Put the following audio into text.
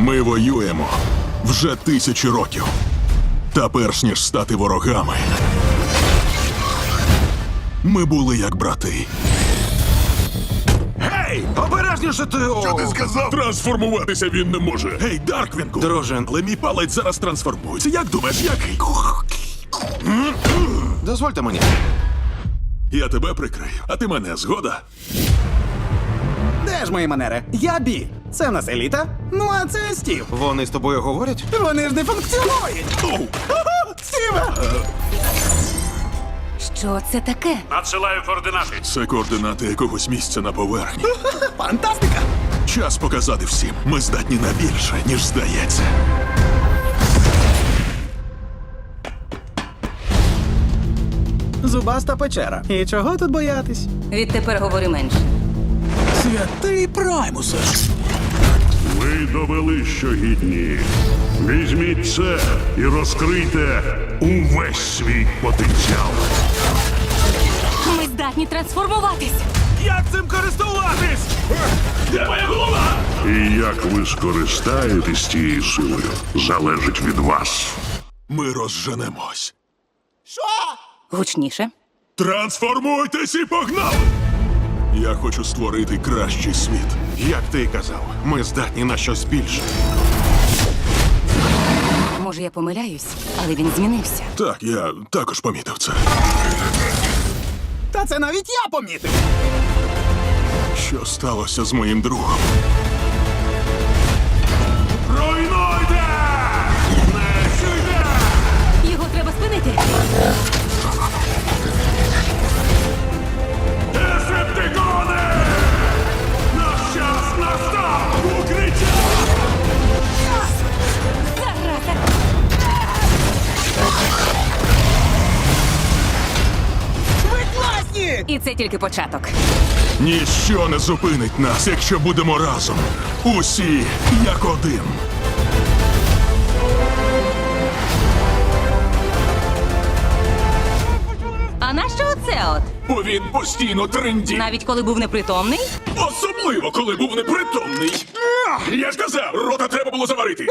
Ми воюємо вже тисячі років. Та перш ніж стати ворогами. Ми були як брати. Гей! Обережніше ти! Що ти сказав? Трансформуватися він не може. Гей, Дарквінку! Друже. але мій палець зараз трансформується. Як думаєш, який? Дозвольте мені. Я тебе прикрию, а ти мене згода. Де ж мої манери? Я Бі. Це в нас еліта. Ну а це Стів. Вони з тобою говорять? Вони ж не функціонують. Стіве! Що це таке? Надсилаю координати. Це координати якогось місця на поверхні. Фантастика! Час показати всім. Ми здатні на більше, ніж здається. Зубаста печера. І чого тут боятись? Відтепер говори менше. Святий Праймусе. Ви довели, що гідні. Візьміть це і розкрийте увесь свій потенціал. Ми здатні трансформуватись. Як цим користуватись? Де моя голова? І як ви скористаєтесь цією силою, залежить від вас. Ми розженемось. Гучніше. Трансформуйтесь і погнали! Я хочу створити кращий світ. Як ти й казав, ми здатні на щось більше. Може, я помиляюсь, але він змінився. Так, я також помітив це. Та це навіть я помітив. Що сталося з моїм другом? І це тільки початок. Ніщо не зупинить нас, якщо будемо разом. Усі як один. А нащо оце от? Бо він постійно трендів. Навіть коли був непритомний? Особливо, коли був непритомний. Я ж казав, рота треба було заварити.